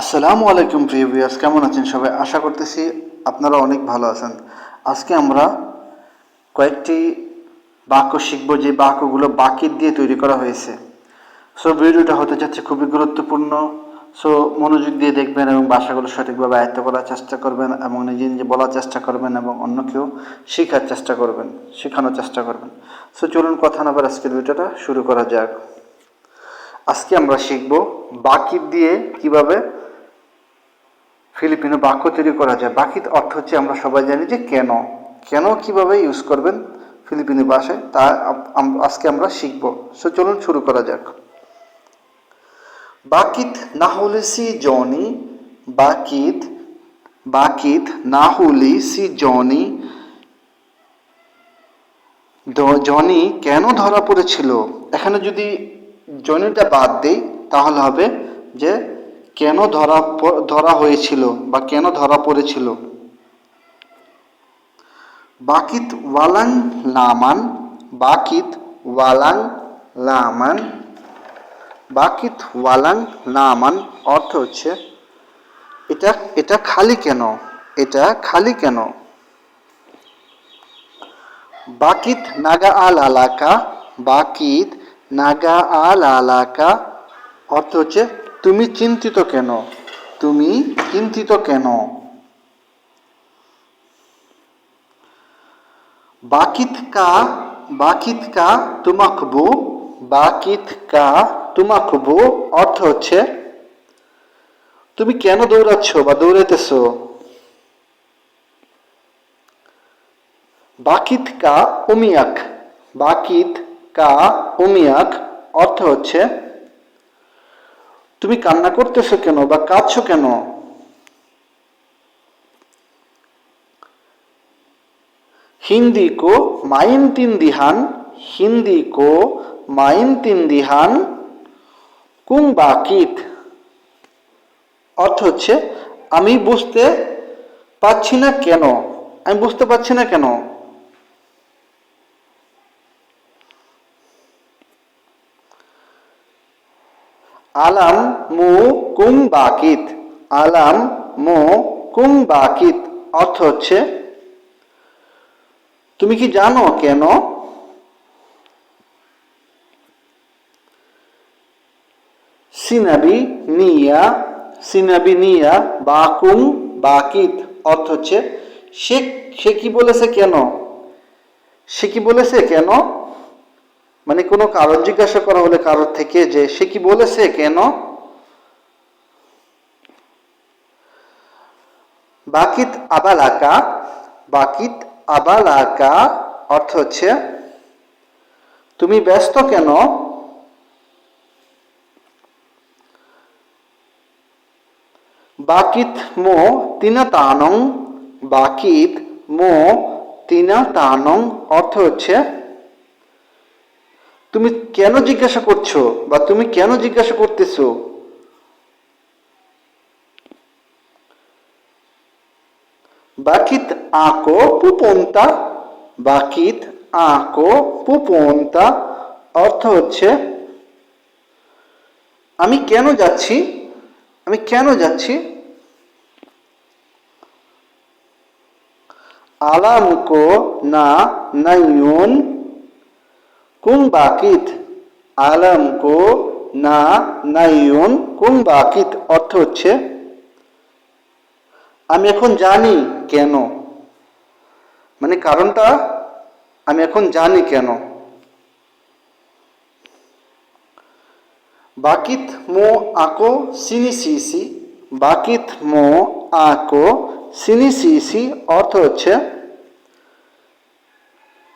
আসসালামু আলাইকুম প্রিয় ভিউয়ার্স, কেমন আছেন সবাই? আশা করতেছি আপনারা অনেক ভালো আছেন। আজকে আমরা কয়েকটি বাক্য শিখব, যে বাক্যগুলো বাকির দিয়ে তৈরি করা হয়েছে। সো ভিডিওটা হতে যাচ্ছে খুবই গুরুত্বপূর্ণ। সো মনোযোগ দিয়ে দেখবেন এবং ভাষাগুলো সঠিকভাবে আয়ত্ত করার চেষ্টা করবেন এবং নিজে নিজে বলার চেষ্টা করবেন এবং অন্যকেও শেখার চেষ্টা করবেন, শেখানোর চেষ্টা করবেন। সো চলুন কথা না বলে আজকের ভিডিওটা, শুরু করা যাক। আজকে আমরা শিখব বাকির দিয়ে কীভাবে ফিলিপিনো বাক্য তৈরি করা যায়। বাকি অর্থ হচ্ছে আমরা সবাই জানি যে কেন। কেন কীভাবে ইউজ করবেন ফিলিপিনো ভাষায় তা আজকে আমরা শিখব। সো চলুন শুরু করা যাক। বাকিত না হলে সি জনি, বাকিত বাকিত না হলে সি জনি। জনি কেন ধরা পড়েছিল? এখানে যদি জনিটা বাদ দেই, তাহলে হবে যে কেন ধরা ধরা হয়েছিল বা কেন ধরা পড়েছিল? বাকিত ওয়ালাং লামান, বাকিত ওয়ালাং লামান, বাকিত ওয়ালাং লামান অর্থ হচ্ছে এটা এটা খালি কেন? এটা খালি কেন? বাকিত নাগা আল আলাকা, বাকিত নাগা আল আলাকা অর্থ হচ্ছে তুমি চিন্তিত কেন? তুমি চিন্তিত কেন? বাকিত কা বাকিত কা তুমাকবু বাকিত কা তুমাকবু অর্থ হচ্ছে, তুমি কেন দৌড়াচ্ছ বা দৌড়াইতেছো? বাকিত কা উমিয়াক বাকিত কা উমিয়াক অর্থ হচ্ছে তুমি কান্না করতেছো কেন বা কাঁদছো কেন? হিন্দি কো মাইন তিন দিহান, হিন্দি কো মাইন তিন দিহান, কুং বাকিত। অর্থ হচ্ছে, আমি বুঝতে পারছি না কেন, আমি বুঝতে পারছি না কেন। আলাম মু কুম বাকিত। আলাম মো কুম বাকিত। অর্থ হচ্ছে, তুমি কি জানো কেন? সিনাবি নিয়া সিনাবি নিয়া বাকুম বাকিত। অর্থ হচ্ছে, সে সে কি বলেছে কেন? সে কি বলেছে কেন? মানে কোনো কারণ জিজ্ঞাসা করা হলে কারোর থেকে যে সে কি বলেছে, কেন? বাকিত আবালাকা বাকিত আবালাকা অর্থ হচ্ছে, তুমি ব্যস্ত কেন? বাকিত মো তিনা তানং বাকিত মো তিনা তানং অর্থ হচ্ছে তুমি কেন জিজ্ঞাসা করছ বা তুমি কেন জিজ্ঞাসা করতেছো? বাকিত আঁকো পুপন্তা বাকিত আঁকো পুপন্তা অর্থ হচ্ছে, আমি কেন যাচ্ছি, আমি কেন যাচ্ছি? আলাম কো না নাইয়ুন কুং বাকিত? আলম কো না নাইয়ুন? কুং বাকিত অর্থ হচ্ছে, আমি এখন জানি কেন। মানে কারণটা, আমি এখন জানি কেন। বাকিত মো আঁকো সিনি সিসি, বাকিত মো আঁকো সিনি সিসি অর্থ হচ্ছে,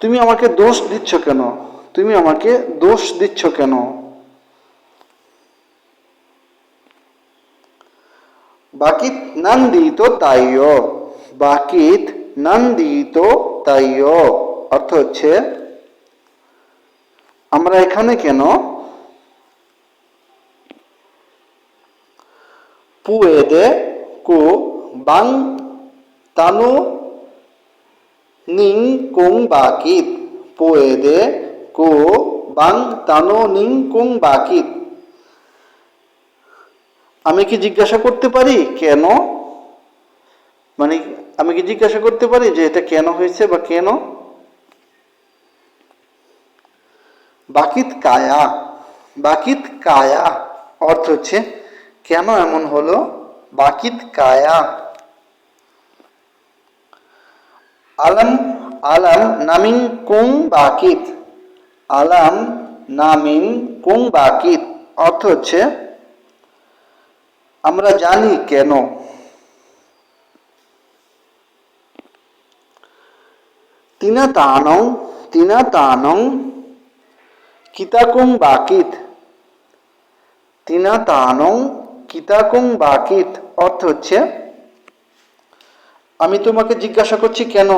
তুমি আমাকে দোষ দিচ্ছ কেন? তুমি আমাকে দোষ দিচ্ছ কেন? বাকিত নন্দিত তাইও বাকিত নন্দিত তাইও অর্থ হচ্ছে আমরা এখানে কেন? পুয়েদে কো বাং তানু নিং কুং বাকিত, পুয়েদে কো বাং তানো নিং কুং বাকিত। আমি কি জিজ্ঞাসা করতে পারি কেন? মানে আমি কি জিজ্ঞাসা করতে পারি যে এটা কেন হয়েছে বা কেন? বাকিত কায়া। বাকিত কায়া অর্থ হচ্ছে কেন এমন হলো? বাকিত কায়া। আলম আলম নামিং কুং বাকিত। আলাম নামিন কুং বাকিত অর্থ হচ্ছে আমরা জানি কেন। তিনা তানং তিনা তানং কিতাকুং বাকিত? তিনা তানং কিতাকুং বাকিত? অর্থ হচ্ছে আমি তোমাকে জিজ্ঞাসা করছি কেন?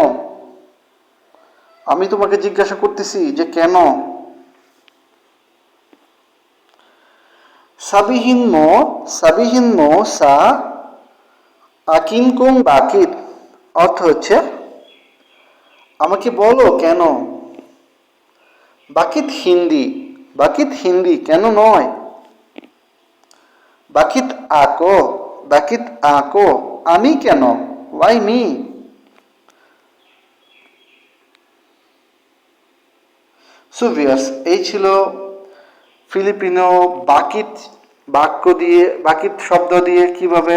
আমি তোমাকে জিজ্ঞাসা করতেছি যে কেন? সাবিহীন মো সাবিহীন মো সা আকিনকুং বাকিত অর্থ হচ্ছে, আমাকে বলো কেন? বাকিত হিন্দি বাকিত হিন্দি কেন নয়? বাকিত আঁকো বাকিত আঁকো আমি কেন? ওয়াই মি সুভিয়ার্স এই ছিল ফিলিপিনো বাকিত বাক্য দিয়ে বাকিত শব্দ দিয়ে কীভাবে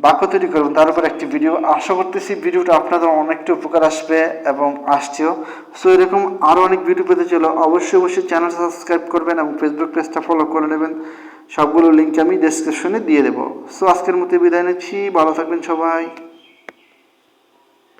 বাক্য তৈরি করবেন, তার উপর একটি ভিডিও আশা করতেছি ভিডিওটা আপনাদের অনেকটা উপকার আসবে এবং আসছেও। সো এরকম আরও অনেক ভিডিও পেতে চলো অবশ্যই অবশ্যই চ্যানেল সাবস্ক্রাইব করবেন এবং ফেসবুক পেজটা ফলো করে নেবেন। সবগুলো লিঙ্ক আমি ডেসক্রিপশনে দিয়ে দেবো। সো আজকের মতো বিদায় নিচ্ছি। ভালো থাকবেন সবাই।